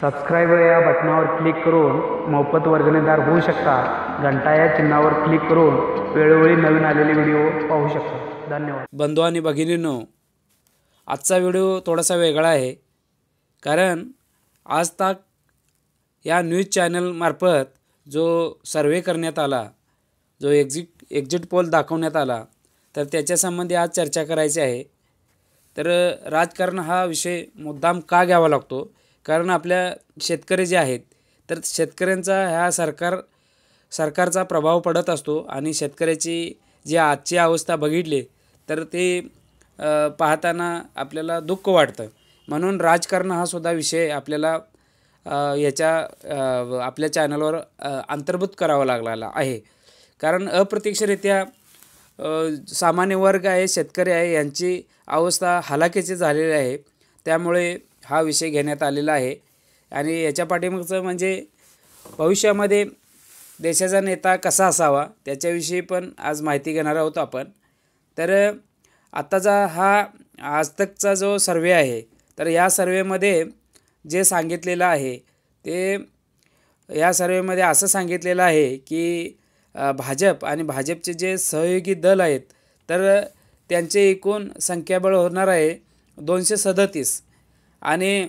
Subscriber या बटनावर click करून मोफत वर्गणीदार होऊ शकता. घंटा या चिन्हावर क्लिक करून वेळोवेळी नवीन आलेले व्हिडिओ पाहू शकता. धन्यवाद. बंधू आणि भगिनींनो आजचा व्हिडिओ थोडासा वेगळा आहे. कारण आज तक या न्यूज चॅनलमार्फत जो सर्वे करण्यात आला जो एक्झिट एक्झिट पोल दाखवण्यात आला तर त्याच्यासंबंधी आज चर्चा करायची आहे. तर राजकारण हा विषय मुद्दाम का घ्यावा लागतो? कारण आपल्या शेतकरी जे आहेत तर शेतकऱ्यांचा ह्या सरकार सरकारचा प्रभाव पडत असतो आणि शेतकऱ्याची जी आजची अवस्था बघितली तर ते पाहताना आपल्याला दुःख वाटतं. म्हणून राजकारण हा सुद्धा विषय आपल्याला याच्या आपल्या चॅनलवर अंतर्भूत करावा लागलेला आहे. कारण अप्रत्यक्षरित्या सामान्य वर्ग आहे शेतकरी आहे यांची अवस्था हलाखीची झालेली आहे. त्यामुळे हा विषय घेण्यात आलेला आहे. आणि याच्या पाठीमागचं म्हणजे भविष्यामध्ये देशाचा नेता कसा असावा त्याच्याविषयी पण आज माहिती घेणार आहोत आपण. तर आत्ताचा हा आजतकचा जो सर्वे आहे तर या सर्वेमध्ये जे सांगितलेलं आहे ते या सर्वेमध्ये असं सांगितलेलं आहे की भाजप आणि भाजपचे जे सहयोगी दल आहेत तर त्यांचे एकूण संख्याबळ होणार आहे दोनशे सदतीस. आणि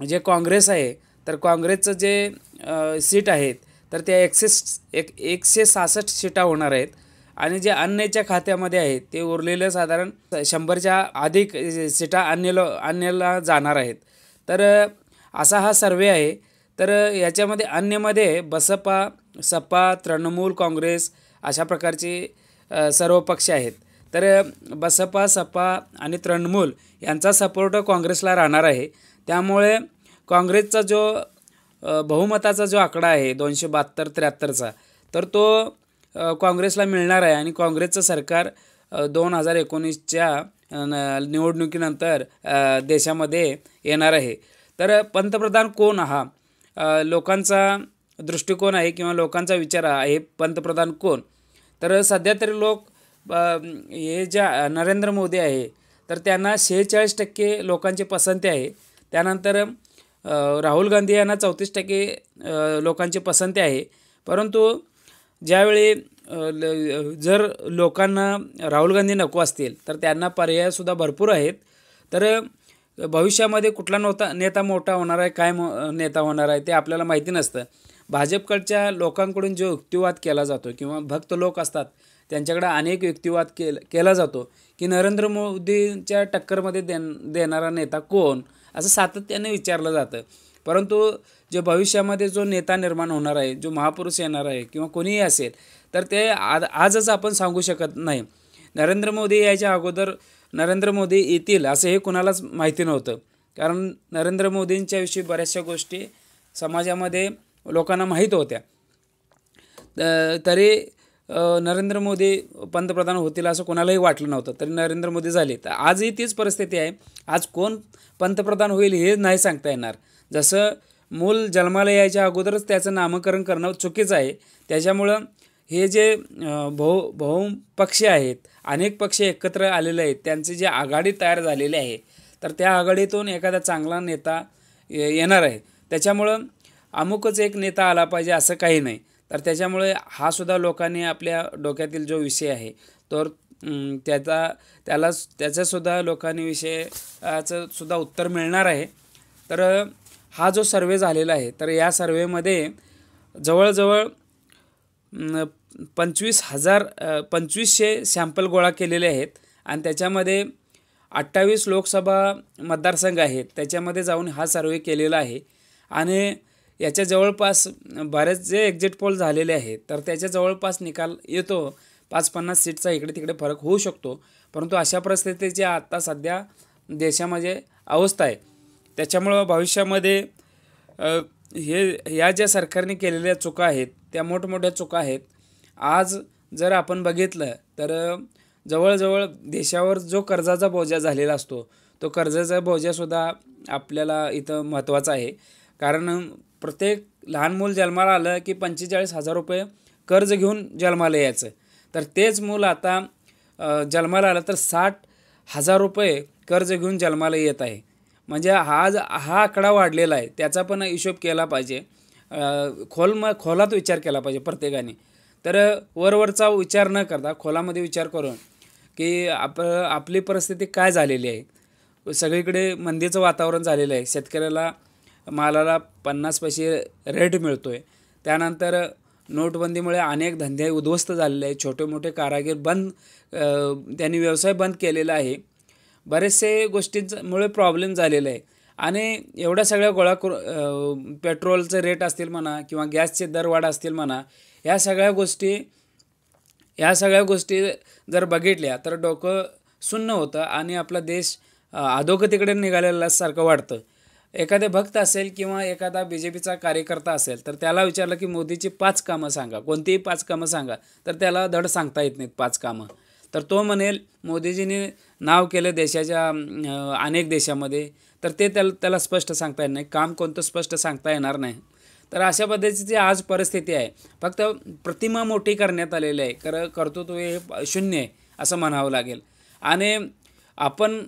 जे काँग्रेस आहे तर काँग्रेसचं जे सीट आहेत तर त्या एकशे एक एकशे सहासष्ट सीटा होणार आहेत. आणि जे अन्यच्या खात्यामध्ये आहेत ते उरलेलं साधारण शंभरच्या अधिक सीटा अन्यला अन्यला जाणार आहेत. तर असा हा सर्वे आहे. तर याच्यामध्ये अन्यमध्ये बसपा सपा तृणमूल काँग्रेस अशा प्रकारचे सर्व पक्ष आहेत. तर बसपा सपा आणि तृणमूल यांचा सपोर्ट काँग्रेसला राहणार आहे. त्यामुळे काँग्रेसचा जो बहुमताचा जो आकडा आहे दोनशे बहात्तर त्र्याहत्तरचा तर तो काँग्रेसला मिळणार आहे. आणि काँग्रेसचं सरकार दोन हजार एकोणीसच्या न- निवडणुकीनंतर देशामध्ये येणार आहे. तर पंतप्रधान कोण? हा लोकांचा दृष्टिकोन आहे किंवा लोकांचा विचार आहे पंतप्रधान कोण? तर सध्या तरी लोक हे ज्या नरेंद्र मोदी आहे तर त्यांना शेहेचाळीस टक्के लोकांची पसंती आहे. त्यानंतर राहुल गांधी यांना चौतीस टक्के लोकांची पसंती आहे. परंतु ज्यावेळी ल- जर लोकांना राहुल गांधी नको असतील तर त्यांना पर्यायसुद्धा भरपूर आहेत. तर भविष्यामध्ये कुठला नव्हता नेता मोठा होणार आहे काय मो नेता होणार आहे ते आपल्याला माहिती नसतं. भाजपकडच्या लोकांकडून जो युक्तिवाद केला जातो किंवा भक्त लोक असतात त्यांच्याकडे अनेक युक्तिवाद केल केला जातो की नरेंद्र मोदींच्या टक्करमध्ये देन देणारा नेता कोण? असं सातत्याने विचारलं जातं. परंतु जे भविष्यामध्ये जो नेता निर्माण होणार आहे जो महापुरुष येणार आहे किंवा कोणीही असेल तर ते आज आजच आपण सांगू शकत नाही. नरेंद्र मोदी यायच्या अगोदर नरेंद्र मोदी येतील असं हे कुणालाच माहिती नव्हतं. कारण नरेंद्र मोदींच्याविषयी बऱ्याचशा गोष्टी समाजामध्ये लोकांना माहीत होत्या. तरी नरेंद्र मोदी पंतप्रधान होतील असं कोणालाही वाटलं नव्हतं तरी नरेंद्र मोदी झाले. तर आजही तीच परिस्थिती आहे. आज कोण पंतप्रधान होईल हे नाही सांगता येणार. जसं मूल जन्माला यायच्या अगोदरच त्याचं नामकरण करणं चुकीचं आहे. त्याच्यामुळं हे जे अ, बहु पक्ष आहेत अनेक पक्ष एकत्र आलेले आहेत त्यांची जी आघाडी तयार झालेली आहे तर त्या आघाडीतून एखादा चांगला नेता ये- येणार आहे. त्याच्यामुळं अमुकच एक नेता आला पाहिजे असं काही नाही. तर त्याच्यामुळे हा सुद्धा लोकांनी आपल्या डोक्यातील जो विषय आहे तर त्याचा त्याला त्याचासुद्धा लोकांनी विषयाचं सुद्धा उत्तर मिळणार आहे. तर हा जो सर्वे झालेला आहे तर या सर्वेमध्ये जवळजवळ पंचवीस हजार पंचवीसशे सॅम्पल गोळा केलेले आहेत आणि त्याच्यामध्ये अठ्ठावीस लोकसभा मतदारसंघ आहेत. त्याच्यामध्ये जाऊन हा सर्वे केलेला आहे. आणि याच्या जवळपास बरेच जे एक्झिट पोल झालेले आहेत तर त्याच्या जवळपास निकाल येतो. पाच पन्नास सीटचा इकडे तिकडे फरक होऊ शकतो. परंतु अशा परिस्थितीची आत्ता सध्या देशामध्ये अवस्था आहे. त्याच्यामुळं भविष्यामध्ये हे या ज्या सरकारने केलेल्या चुका आहेत त्या मोठमोठ्या चुका आहेत आज जर आपण बघितलं तर जवळजवळ देशावर जो कर्जाचा बोजा झालेला असतो तो कर्जाचा बोजासुद्धा आपल्याला इथं महत्त्वाचा आहे. कारण प्रत्येक लहान मूल जन्माला आलं की पंचेचाळीस हजार रुपये कर्ज घेऊन जन्माला यायचं. तर तेच मूल आता जन्माला आलं तर साठ हजार रुपये कर्ज घेऊन जन्माला येत आहे. म्हणजे हा हा आकडा वाढलेला आहे. त्याचा पण हिशोब केला पाहिजे. खोल म खोलात विचार केला पाहिजे प्रत्येकाने. तर वरवरचा विचार न करता खोलामध्ये विचार करून की आप आपली परिस्थिती काय झालेली आहे? सगळीकडे मंदीचं वातावरण झालेलं आहे. शेतकऱ्याला मालाला पन्नास पैसे रेट मिळतो आहे त्यानंतर नोटबंदीमुळे अनेक धंदे उद्ध्वस्त झालेले आहेत. छोटे मोठे कारागीर बंद त्यांनी व्यवसाय बंद केलेला आहे. बरेचसे गोष्टींमुळे प्रॉब्लेम झालेला आहे. आणि एवढ्या सगळ्या गोळा करू पेट्रोलचे रेट असतील म्हणा किंवा गॅसचे दरवाढ असतील म्हणा ह्या सगळ्या गोष्टी ह्या सगळ्या गोष्टी जर बघितल्या तर डोकं सुन्न होतं आणि आपला देश अधोगतीकडे निघालेला सारखं वाटतं. एखादे भक्त असेल किंवा एखादा बी जे पीचा कार्यकर्ता असेल तर त्याला विचारलं की मोदीची पाच कामं सांगा. कोणतीही पाच कामं सांगा. तर त्याला धड सांगता येत नाहीत पाच कामं. तर तो म्हणेल मोदीजीने नाव केलं देशाच्या अनेक देशामध्ये. तर ते त्याला त्याला स्पष्ट सांगता येत नाही. काम कोणतं स्पष्ट सांगता येणार नाही. तर अशा पद्धतीची आज परिस्थिती आहे. फक्त प्रतिमा मोठी करण्यात आलेली आहे. कर कर्तृत्व हे शून्य आहे असं म्हणावं लागेल. आणि आपण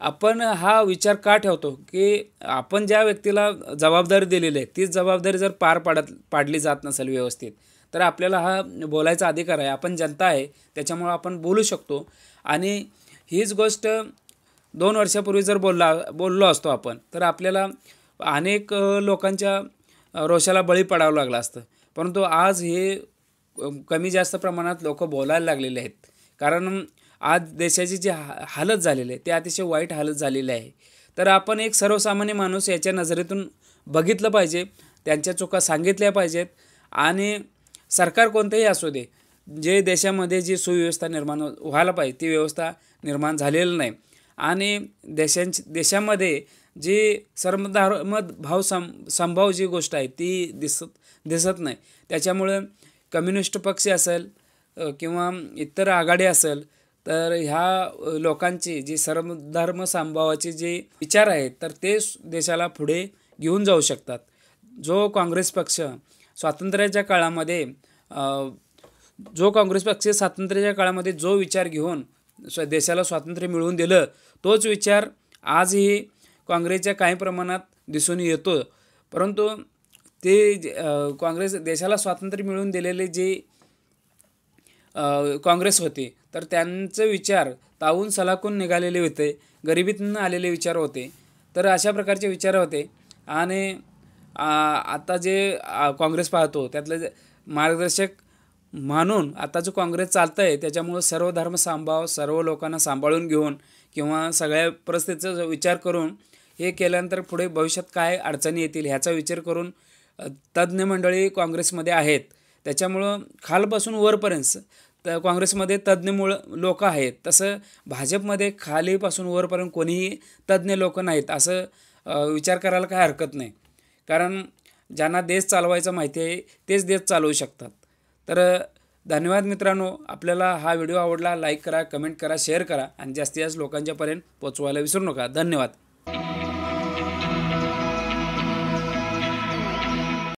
आपण हा विचार का ठेवतो? की आपण ज्या व्यक्तीला जबाबदारी दिलेली आहे तीच जबाबदारी जर पार पाडत पाडली जात नसेल व्यवस्थित तर आपल्याला हा बोलायचा अधिकार आहे. आपण जनता आहे त्याच्यामुळं आपण बोलू शकतो. आणि हीच गोष्ट दोन वर्षापूर्वी जर बोलला बोललो असतो आपण तर आपल्याला अनेक लोकांच्या रोषाला बळी पडावं लागलं असतं. परंतु आज हे कमी जास्त प्रमाणात लोक बोलायला लागलेले आहेत. कारण आज देशाची जी हा हालत झालेली आहे ते अतिशय वाईट हालत झालेली आहे. तर आपण एक सर्वसामान्य माणूस याच्या नजरेतून बघितलं पाहिजे त्यांच्या चुका सांगितल्या पाहिजेत आणि सरकार कोणतंही असू दे जे देशामध्ये जी सुव्यवस्था निर्माण हो- व्हायला पाहिजे ती व्यवस्था निर्माण झालेली नाही. आणि देशांची देशामध्ये जी सर्वधर्म भाव सं संभाव जी गोष्ट आहे ती दिसत दिसत नाही. त्याच्यामुळे कम्युनिस्ट पक्ष असेल किंवा इतर आघाडी असेल तर ह्या लोकांची जी सर्वधर्म संभावाचे जे विचार आहेत तर ते देशाला पुढे घेऊन जाऊ शकतात. जो काँग्रेस पक्ष स्वातंत्र्याच्या काळामध्ये जो काँग्रेस पक्ष स्वातंत्र्याच्या काळामध्ये जो विचार घेऊन स्व देशाला स्वातंत्र्य मिळवून दिलं तोच विचार आजही काँग्रेसच्या काही प्रमाणात दिसून येतो. परंतु ते जे, काँग्रेस देशाला स्वातंत्र्य मिळवून दिलेले जे काँग्रेस होते. तर त्यांचे विचार तावून सलाखून निघालेले होते. गरिबीतून आलेले विचार होते. तर अशा प्रकारचे विचार होते. आणि आता जे काँग्रेस पाहतो त्यातलं मार्गदर्शक म्हणून आता जो काँग्रेस चालतं आहे त्याच्यामुळं सर्व धर्म सांभाव सर्व लोकांना सांभाळून घेऊन किंवा सगळ्या परिस्थितीचा जो विचार करून हे केल्यानंतर पुढे भविष्यात काय अडचणी येतील ह्याचा विचार करून तज्ज्ञ मंडळी काँग्रेसमध्ये आहेत. त्याच्यामुळं खालपासून वरपर्यंत तर काँग्रेसमध्ये तज्ज्ञ लोकं लोक आहेत. तसं भाजपमध्ये खालीपासून वरपर्यंत कोणीही तज्ज्ञ लोक नाहीत असं विचार करायला काय हरकत नाही. कारण ज्यांना देश चालवायचा माहिती आहे तेच देश चालवू शकतात. तर धन्यवाद मित्रांनो. आपल्याला हा व्हिडिओ आवडला लाईक करा कमेंट करा शेअर करा आणि जास्तीत जास्त लोकांच्यापर्यंत पोचवायला विसरू नका. धन्यवाद.